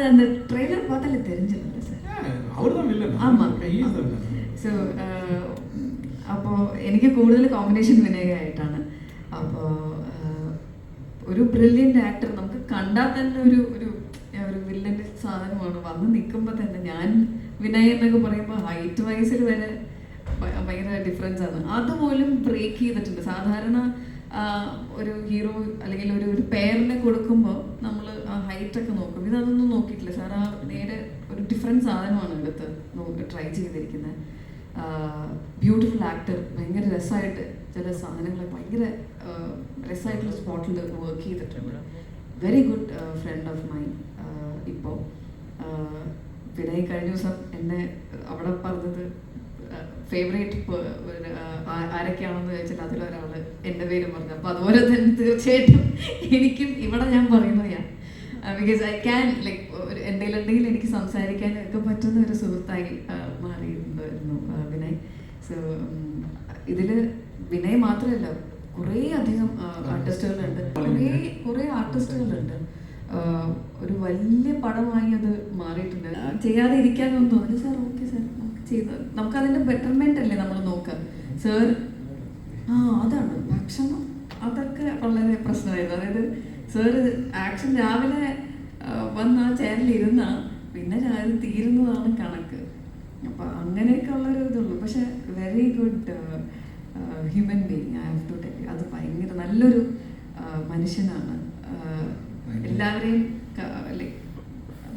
அது அந்த ட்ரெய்லர் பார்த்தாலே தெரிஞ்சிருந்தது சார் அவர் தான் வில்லன் ஆமா He is the villain. So അപ്പോൾ എനിക്ക് കൂടുതൽ കോമ്പിനേഷൻ വിനയായിട്ടാണ് അപ്പോൾ ഒരു ബ്രില്യൻ്റ് ആക്ടർ നമുക്ക് കണ്ടാൽ തന്നെ ഒരു ഒരു ആ, ഒരു വില്ലൻ്റെ സാധനമാണ് വന്ന് നിൽക്കുമ്പോൾ തന്നെ ഞാൻ വിനയ് എന്നൊക്കെ പറയുമ്പോൾ ഹൈറ്റ് വൈസിൽ വരെ ഭ- ഭയങ്കര ഡിഫറൻസ് ആണ് അതുപോലും ബ്രേക്ക് ചെയ്തിട്ടുണ്ട് സാധാരണ ആ, ഒരു ഹീറോ അല്ലെങ്കിൽ ഒരു ഒരു പേരിനെ കൊടുക്കുമ്പോൾ നമ്മൾ ആ ഹൈറ്റ് ഒക്കെ നോക്കും. ഇതൊന്നും നോക്കിയിട്ടില്ല. സാർ ആ നേരെ ഒരു ഡിഫറെന്റ് സാധനമാണ് എടുത്ത് ട്രൈ ചെയ്തിരിക്കുന്നത്. ബ്യൂട്ടിഫുൾ ആക്ടർ ഭയങ്കര രസമായിട്ട് ചില സാധനങ്ങളെ ഭയങ്കര രസമായിട്ടുള്ള സ്പോട്ടിൽ വർക്ക് ചെയ്തിട്ടുണ്ട്. Very good friend of mine ഇപ്പോൾ പിന്നെ ഈ കഴിഞ്ഞ ദിവസം എന്നെ അവിടെ പറഞ്ഞത് ഫേവറേറ്റ് ആരൊക്കെയാണെന്ന് ചോദിച്ചാൽ അതിലൊരാൾ എന്റെ പേര് പറഞ്ഞു. അപ്പോൾ അതുപോലെ തന്നെ തീർച്ചയായിട്ടും എനിക്കും ഇവിടെ ഞാൻ പറയുന്നത് ഞാൻ. ബിക്കോസ് ഐ ക്യാൻ ലൈക്ക് എന്തെങ്കിലും എനിക്ക് സംസാരിക്കാൻ ഒക്കെ പറ്റുന്ന ഒരു സുഹൃത്തായി മാറിയിരുന്നു വിനയ്. സോ ഇതിൽ വിനയ് മാത്രമല്ല കുറേ അധികം ആർട്ടിസ്റ്റുകളുണ്ട്. കുറേ കുറേ ആർട്ടിസ്റ്റുകളുണ്ട്. ഒരു വലിയ പടമായി അത് മാറിയിട്ടുണ്ട്. ചെയ്യാതെ ഇരിക്കാനൊന്നും തോന്നി സാർ ഓക്കെ സാർ നമുക്ക് ചെയ്ത് നമുക്കതിന്റെ ബെറ്റർമെന്റ് അല്ലേ നമ്മൾ നോക്കുക? സാർ ആ അതാണ്. ഭക്ഷണം അതൊക്കെ വളരെ പ്രശ്നമായിരുന്നു. അതായത് സാർ ആക്ഷൻ രാവിലെ വന്ന് ആ ചേനലിൽ ഇരുന്ന പിന്നെ രാവിലെ തീരുന്നതാണ് കണക്ക്. അപ്പം അങ്ങനെയൊക്കെ ഉള്ളൊരു ഇതുള്ളൂ. പക്ഷെ very good human being I have to tell അത് ഭയങ്കര നല്ലൊരു മനുഷ്യനാണ്. എല്ലാവരെയും ലൈക്ക്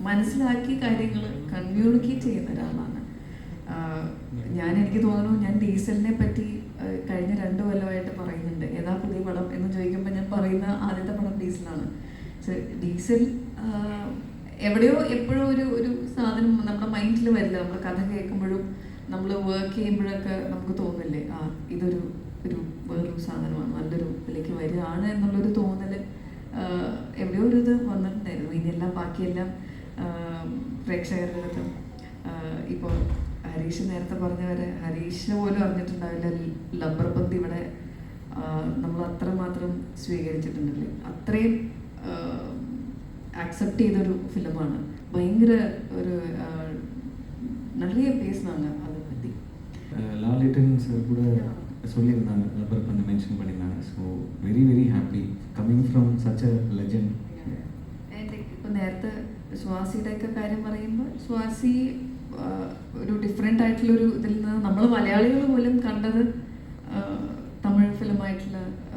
മനസ്സിലാക്കി കാര്യങ്ങൾ കമ്മ്യൂണിക്കേറ്റ് ചെയ്യുന്ന ഒരാളാണ്. ഞാൻ എനിക്ക് തോന്നുന്നു ഞാൻ ഡീസലിനെ പറ്റി കഴിഞ്ഞ രണ്ട് കൊല്ലമായിട്ട് പറയുന്നുണ്ട്. ഏതാ പുതിയ പടം എന്ന് ചോദിക്കുമ്പോൾ ഞാൻ പറയുന്ന പടം ഡീസലാണ് ഡീസൽ എവിടെയോ എപ്പോഴും ഒരു ഒരു സാധനം നമ്മുടെ മൈൻഡിൽ വരില്ല. നമ്മൾ കഥ കേൾക്കുമ്പോഴും നമ്മൾ വർക്ക് ചെയ്യുമ്പോഴൊക്കെ നമുക്ക് തോന്നില്ലേ ആ ഇതൊരു ഒരു വേറൊരു സാധനമാണ് നല്ലൊരു ഇതിലേക്ക് വരികയാണ് എന്നുള്ളൊരു തോന്നൽ എവിടെയോ ഒരു ഇത് വന്നിട്ടുണ്ടായിരുന്നു. ഇനിയെല്ലാം ബാക്കിയെല്ലാം പ്രേക്ഷകരുടെ അടുത്തും ഇപ്പോൾ ഹരീഷ് നേരത്തെ പറഞ്ഞ വരെ ഹരീഷിനെ പോലും അറിഞ്ഞിട്ടുണ്ടാവില്ല. ലബ്ബർ പന്ത് ഇവിടെ നമ്മൾ അത്രമാത്രം സ്വീകരിച്ചിട്ടുണ്ടല്ലേ അത്രയും ആക്സെപ്റ്റ് ചെയ്തൊരു ഫിലിമാണ് ഭയങ്കര ഒരു ആഹ്, நிறைய பேசினாங்க அதை பற்றி லாலிட்டன் சார் கூட சொல்லியிருந்தாங்க ரப்பர் பந்து மென்ஷன் பண்ணியிருந்தாங்க so very very happy coming from such a legend ഇപ്പം നേരത്തെ സ്വാസിയുടെയൊക്കെ കാര്യം പറയുമ്പോൾ സ്വാസി ആ, ഒരു ഡിഫറെൻ്റ് ആയിട്ടുള്ള ഒരു ഇതിൽ നിന്ന് നമ്മൾ മലയാളികൾ പോലും കണ്ടത് ആ, തമിഴ് ഫിലിമായിട്ടുള്ള